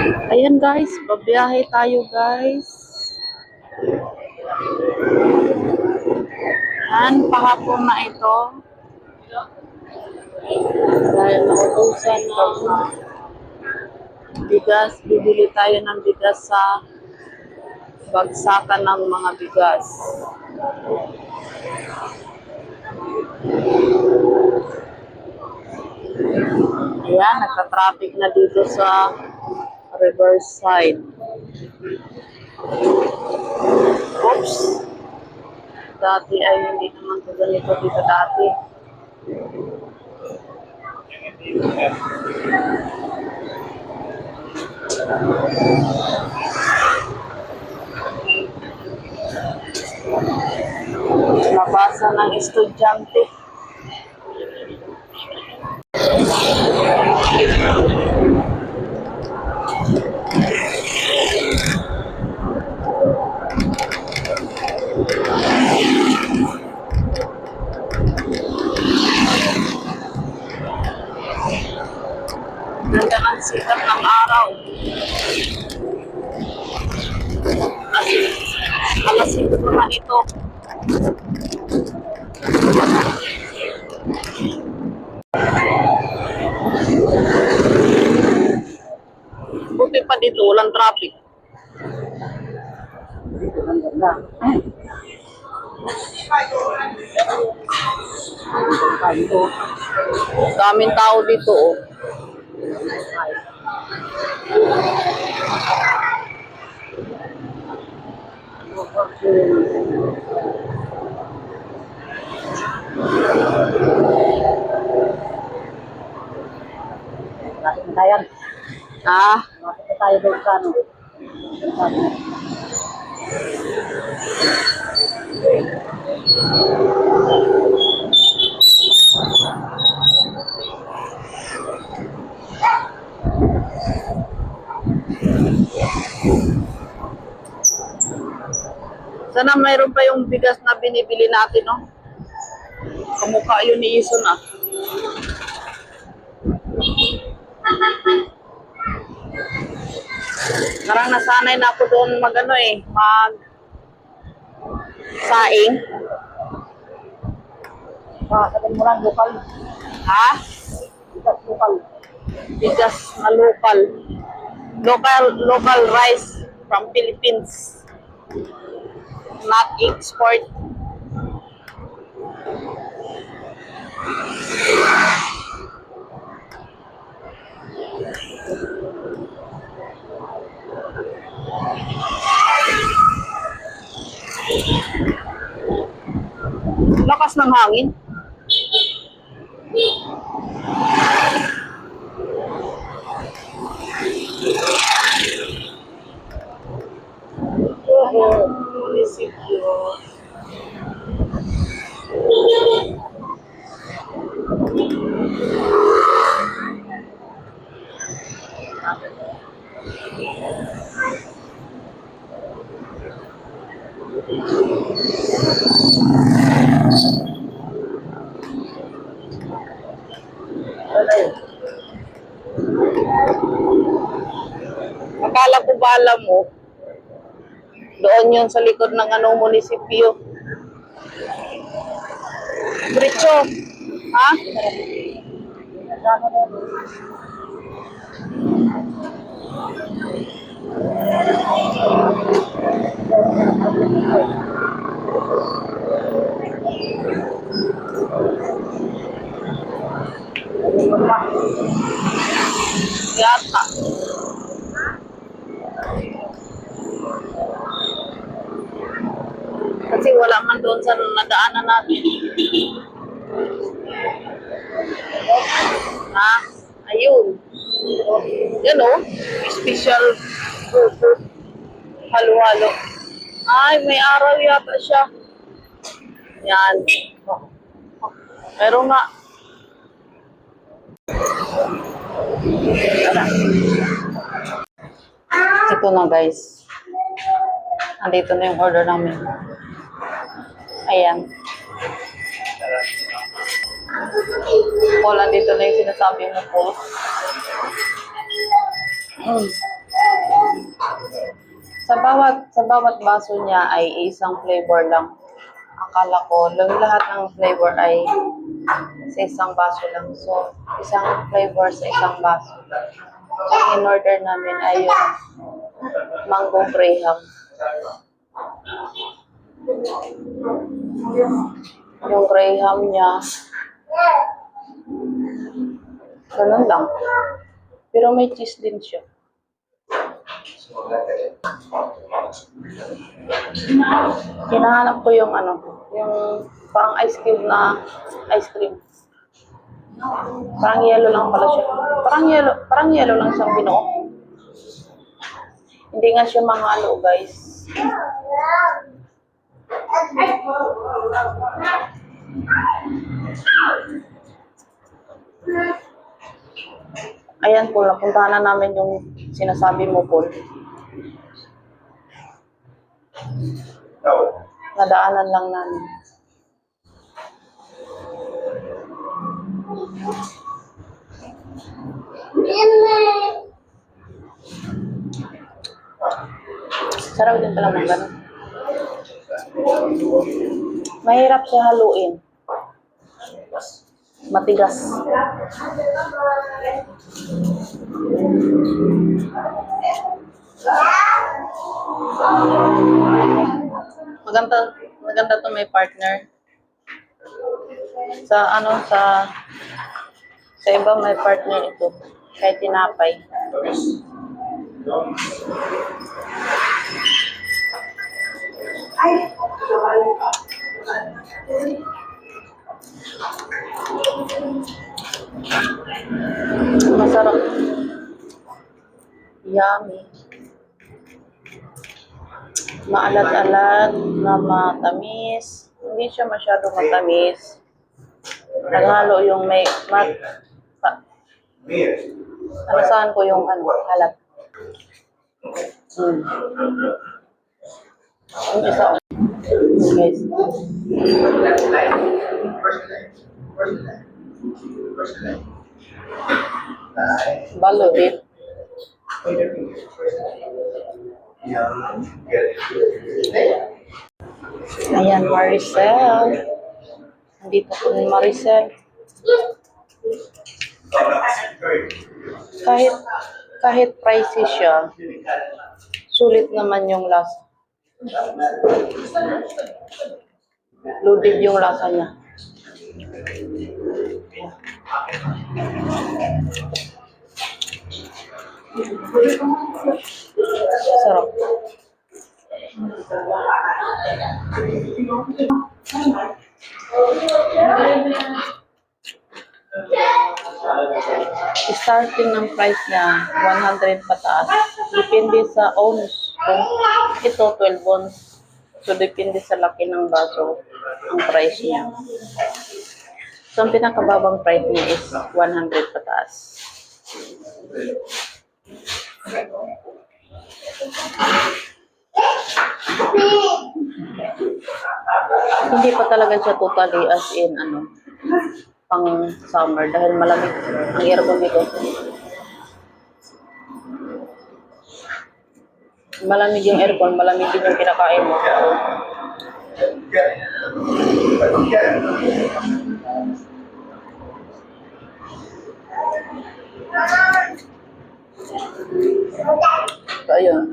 Ayan guys, babiyahe tayo guys. Yan, pahapon na ito. Dahil nautusan ng bigas, bibili tayo ng bigas sa bagsakan ng mga bigas. Ayan, nagka-traffic na dito sa Riverside. Oops! Dati ay hindi naman ito ganito dito dati. Nabasa ng estudyante. Ganda ng sikat ng araw. Alas, alas 5 na ito. Buti pa dito, walang traffic. Daming tao dito, oh. Tayo? Ah, tayo doon sa ano? sana mayroon pa yung bigas na binibili natin, no? Kamukha yun ni Ison, ah. Parang nasanay na ako doon mag ano eh, mag saing. Ah, sabihin mo lang, lokal. Ha? Bigas lokal. Bigas na local. Local, local rice from Philippines. Not export. Lakas ng hangin. Akala ko ba alam mo, doon yun sa likod ng anong munisipyo. Diretso. Ha? Yata. Kasi wala man doon sa nadaanan natin. Ha? Ayun. Yan o. Special food. Halo-halo. Ay, may araw yata siya. Yan. Pero nga. Ito na guys. Andito na yung order namin. Ayan. Paul, andito na yung sinasabi mo po. Mm. Sa bawat sa bawat baso niya ay isang flavor lang. Akala ko yung lahat ng flavor ay sa isang baso lang. So, isang flavor sa isang baso. Ang in-order namin ay yung mango graham. Yung graham niya, ganun lang. Pero may cheese din siya. Hinahanap ko yung ano, yung parang ice cream na ice cream. Parang yellow lang pala siya. Parang yellow, parang yellow lang siyang binuo. Hindi nga siya mangalo, guys. Ayan po, napuntahan na namin yung sinasabi mo po. Nadaanan lang namin. Sarap din pala ng ganun. Mahirap siya haluin. Matigas. Maganda, maganda to may partner. Sa ano, sa sa iba may partner ito. Kahit tinapay. Masarap. Yummy. Maalat-alat na matamis. Hindi siya masyado matamis. Naghalo yung may mat, pa, Alasahan ko yung ano, halat. Mm. Isa. oh. Guys. Balo din. Ayan, Maricel. Nandito po ni Maricel. Kahit kahit pricey siya, sulit naman yung lasa. Loaded yung lasa niya. Sarap. Starting ng price niya, 100 pataas. Depende sa ounce. Kung ito, 12 ounce. So, depende sa laki ng baso ang price niya. So, ang pinakababang price niya is 100 pataas. Hindi pa talaga siya totally as in, ano, pang summer dahil malamig ang aircon dito. Malamig yung aircon, malamig din yung kinakain mo. So, ayun.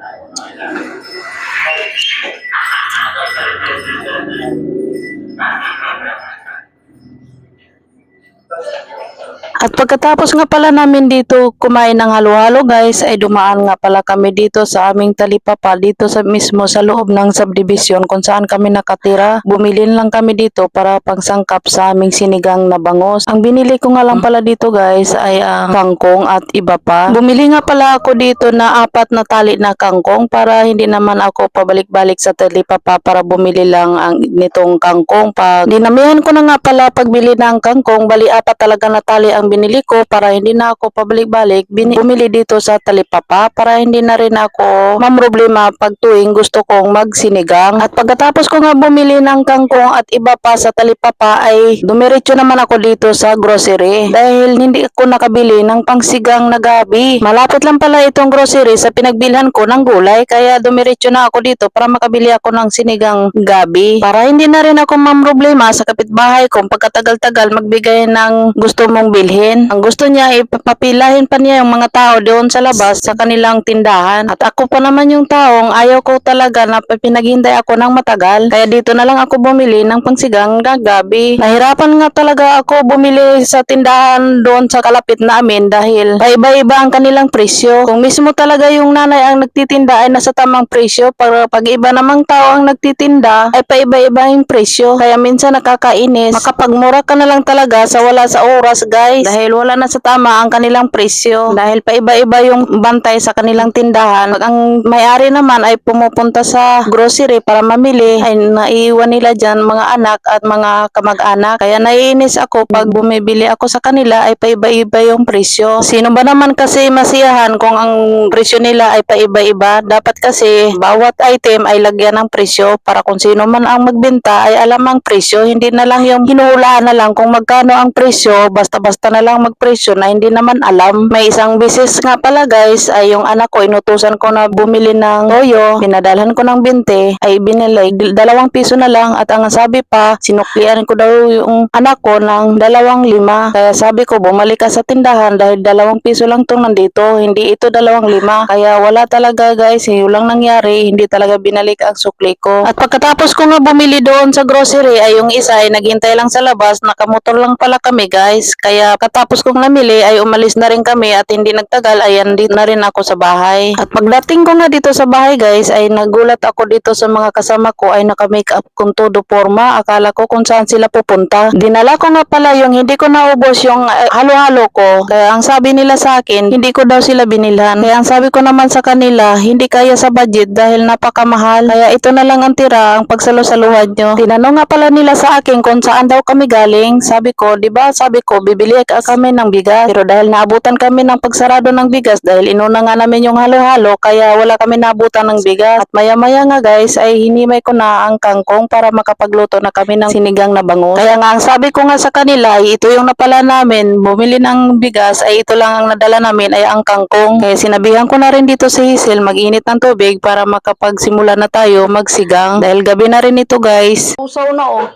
At pagkatapos nga pala namin dito kumain ng halo-halo guys, ay dumaan nga pala kami dito sa aming talipapa, dito sa mismo sa loob ng subdivision kung saan kami nakatira. Bumilin lang kami dito para pangsangkap sa aming sinigang na bangos. Ang binili ko nga lang pala dito guys ay ang kangkong at iba pa. Bumili nga pala ako dito na apat na tali na kangkong para hindi naman ako pabalik-balik sa talipapa para bumili lang ang nitong kangkong. Pag dinamihan ko na nga pala pagbili ng kangkong, bali apat talaga na tali ang binili ko para hindi na ako pabalik-balik, bumili dito sa talipapa para hindi na rin ako mamroblema pag tuwing gusto kong magsinigang. At pagkatapos ko nga bumili ng kangkong at iba pa sa talipapa ay dumiretso naman ako dito sa grocery dahil hindi ako nakabili ng pangsigang na gabi. Malapit lang pala itong grocery sa pinagbilhan ko ng gulay kaya dumiretso na ako dito para makabili ako ng sinigang gabi. Para hindi na rin ako mamroblema sa kapitbahay kung pagkatagal-tagal magbigay ng gusto mong bilhin. Ang gusto niya ipapilahin pa niya yung mga tao doon sa labas sa kanilang tindahan. At ako pa naman yung taong ayaw ko talaga na pinaghintay ako ng matagal. Kaya dito na lang ako bumili ng pangsigang na gabi. Nahirapan nga talaga ako bumili sa tindahan doon sa kalapit namin dahil paiba-iba ang kanilang presyo. Kung mismo talaga yung nanay ang nagtitinda ay nasa tamang presyo. Para pag iba namang tao ang nagtitinda ay paiba-iba yung presyo. Kaya minsan nakakainis. Makapagmura ka na lang talaga sa wala sa oras guys. Dahil wala na sa tama ang kanilang presyo. Dahil paiba-iba yung bantay sa kanilang tindahan. Pag ang may-ari naman ay pumupunta sa grocery para mamili ay naiiwan nila dyan mga anak at mga kamag-anak. Kaya naiinis ako pag bumibili ako sa kanila ay paiba-iba yung presyo. Sino ba naman kasi masiyahan kung ang presyo nila ay paiba-iba? Dapat kasi bawat item ay lagyan ng presyo para kung sino man ang magbenta ay alam ang presyo. Hindi na lang yung hinuhulaan na lang kung magkano ang presyo. Basta-basta na lang magpresyo na hindi naman alam. May isang bisis nga pala guys ay yung anak ko inutusan ko na bumili ng toyo. Pinadalhan ko ng 20 ay binili dalawang piso na lang at ang sabi pa sinuklian ko daw yung anak ko ng dalawang lima. Kaya sabi ko bumalik ka sa tindahan dahil dalawang piso lang tong nandito. Hindi ito dalawang lima. Kaya wala talaga guys. Yung lang nangyari. Hindi talaga binalik ang sukli ko. At pagkatapos ko nga bumili doon sa grocery ay yung isa ay naghintay lang sa labas. Nakamotor lang pala kami guys. Kaya katapos kong namili ay umalis na rin kami at hindi nagtagal ay andito na rin ako sa bahay. At pagdating ko nga dito sa bahay guys ay nagulat ako dito sa mga kasama ko ay naka-make up kung todo forma. Akala ko kung saan sila pupunta. Dinala ko nga pala yung hindi ko naubos yung eh, halo-halo ko. Kaya ang sabi nila sa akin, hindi ko daw sila binilhan. Kaya ang sabi ko naman sa kanila, hindi kaya sa budget dahil napakamahal. Kaya ito na lang ang tira, ang pagsalo-saluhan nyo. Tinanong nga pala nila sa akin kung saan daw kami galing. Sabi ko, di ba sabi ko, bibili ka kami ng bigas. Pero dahil naabutan kami ng pagsarado ng bigas dahil inuna nga namin yung halo-halo, kaya wala kami naabutan ng bigas. At maya-maya nga guys, ay hinimay ko na ang kangkong para makapagluto na kami ng sinigang na bangus. Kaya nga ang sabi ko nga sa kanila, ay ito yung napala namin, bumili ng bigas, ay ito lang ang nadala namin ay ang kangkong. Kaya sinabihan ko na rin dito si Hazel, mag-init ng tubig para makapagsimula na tayo magsigang. Dahil gabi na rin ito guys. Usaw na oh.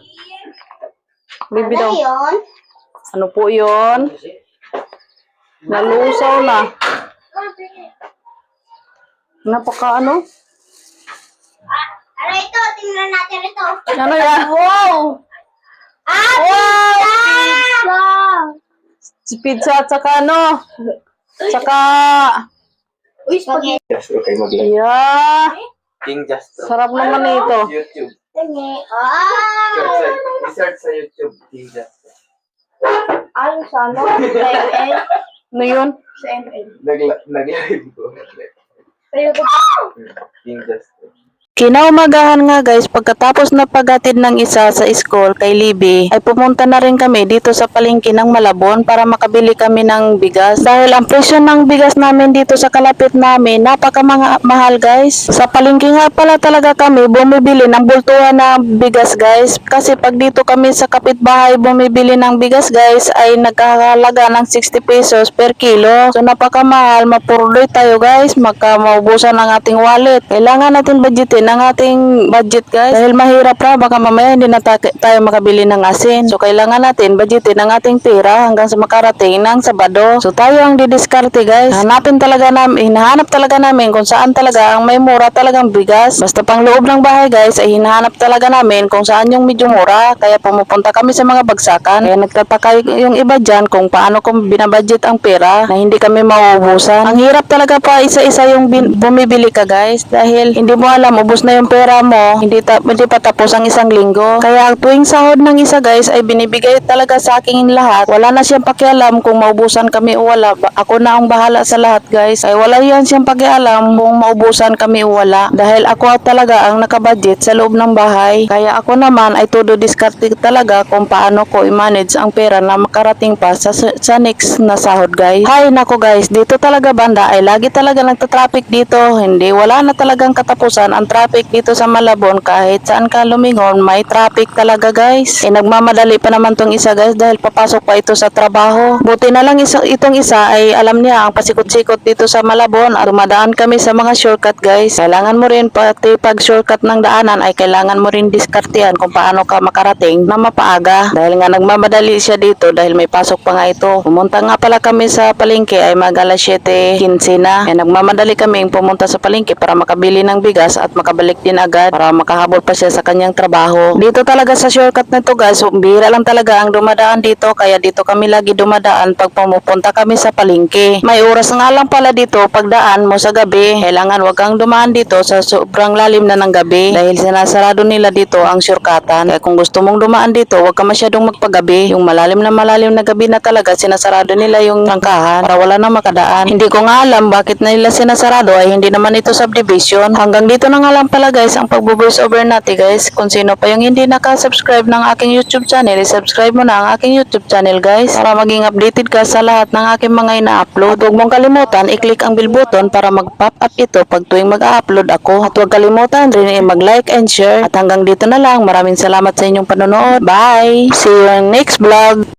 Bibi daw. yun? Ano po yun? Nalusaw na. Napaka ano? Ano ito? Tingnan natin ito. Ano yan? Wow! Ah, pizza! Si pizza at saka ano? Saka... Uy, spaghetti. Just okay. Yeah! King Just Sarap naman ito. YouTube. Ah! Search sa YouTube. King Just. Ano sa ano? Sa ML? Ano yun? Sa ML. Nag- Nag-live ko. Sa YouTube? King Just. Kinaumagahan nga guys, pagkatapos na pagatid ng isa sa school kay Libby, ay pumunta na rin kami dito sa palengke ng Malabon para makabili kami ng bigas. Dahil ang presyo ng bigas namin dito sa kalapit namin, napaka mga mahal guys. Sa palengke nga pala talaga kami bumibili ng bultuhan na bigas guys. Kasi pag dito kami sa kapitbahay bumibili ng bigas guys, ay nagkakalaga ng 60 pesos per kilo. So napakamahal, mapurdoy tayo guys, maka maubusan ang ating wallet. Kailangan natin budgetin ang ating budget guys. Dahil mahirap ra, baka mamaya hindi na ta- tayo makabili ng asin. So kailangan natin budgetin ang ating pera hanggang sa makarating ng Sabado. So tayo ang didiskarte guys. Hanapin talaga namin, hinahanap talaga namin kung saan talaga ang may mura talagang bigas. Basta pang loob ng bahay guys, ay hinahanap talaga namin kung saan yung medyo mura. Kaya pumupunta kami sa mga bagsakan. Kaya nagtataka yung iba dyan kung paano kung binabudget ang pera na hindi kami mauubusan. Ang hirap talaga pa isa-isa yung bumibili ka guys dahil hindi mo alam maubos na yung pera mo, hindi, ta- hindi pa tapos ang isang linggo. Kaya tuwing sahod ng isa guys ay binibigay talaga sa akin lahat. Wala na siyang pakialam kung maubusan kami o wala. Ako na ang bahala sa lahat guys. Ay wala yan siyang pakialam kung maubusan kami o wala. Dahil ako talaga ang nakabudget sa loob ng bahay. Kaya ako naman ay todo diskarte talaga kung paano ko i-manage ang pera na makarating pa sa, sa next na sahod guys. Hay nako guys, dito talaga banda ay lagi talaga nagta-traffic dito. Hindi, wala na talagang katapusan ang traffic dito sa Malabon kahit saan ka lumingon may traffic talaga guys. Eh nagmamadali pa naman tong isa guys dahil papasok pa ito sa trabaho. Buti na lang isa, itong isa ay alam niya ang pasikot-sikot dito sa Malabon at dumadaan kami sa mga shortcut guys. Kailangan mo rin pati pag shortcut ng daanan ay kailangan mo rin diskartehan kung paano ka makarating na mapaaga. Dahil nga nagmamadali siya dito dahil may pasok pa nga ito. Pumunta nga pala kami sa palengke ay mag alas 7.15 na. Kaya nagmamadali kami pumunta sa palengke para makabili ng bigas at makabalik din agad para makahabol pa siya sa kanyang trabaho. Dito talaga sa shortcut na to guys, bihira lang talaga ang dumadaan dito kaya dito kami lagi dumadaan pag pumupunta kami sa palengke. May oras nga lang pala dito pagdaan mo sa gabi. Kailangan wag kang dumaan dito sa sobrang lalim na ng gabi dahil sinasarado nila dito ang shortcutan. Kaya kung gusto mong dumaan dito, wag ka masyadong magpagabi. Yung malalim na malalim na gabi na talaga sinasarado nila yung trangkahan para wala na makadaan. Hindi ko nga alam bakit na nila sinasarado ay hindi naman ito subdivision. Hanggang dito na nga lang pala guys ang pagbo-voice over natin guys. Kung sino pa yung hindi naka-subscribe ng aking YouTube channel, i-subscribe mo na ang aking YouTube channel guys para maging updated ka sa lahat ng aking mga ina-upload. Huwag mong kalimutan, i-click ang bell button para mag-pop up ito pag tuwing mag-upload ako. At huwag kalimutan rin mag-like and share. At hanggang dito na lang. Maraming salamat sa inyong panonood. Bye! See you in next vlog!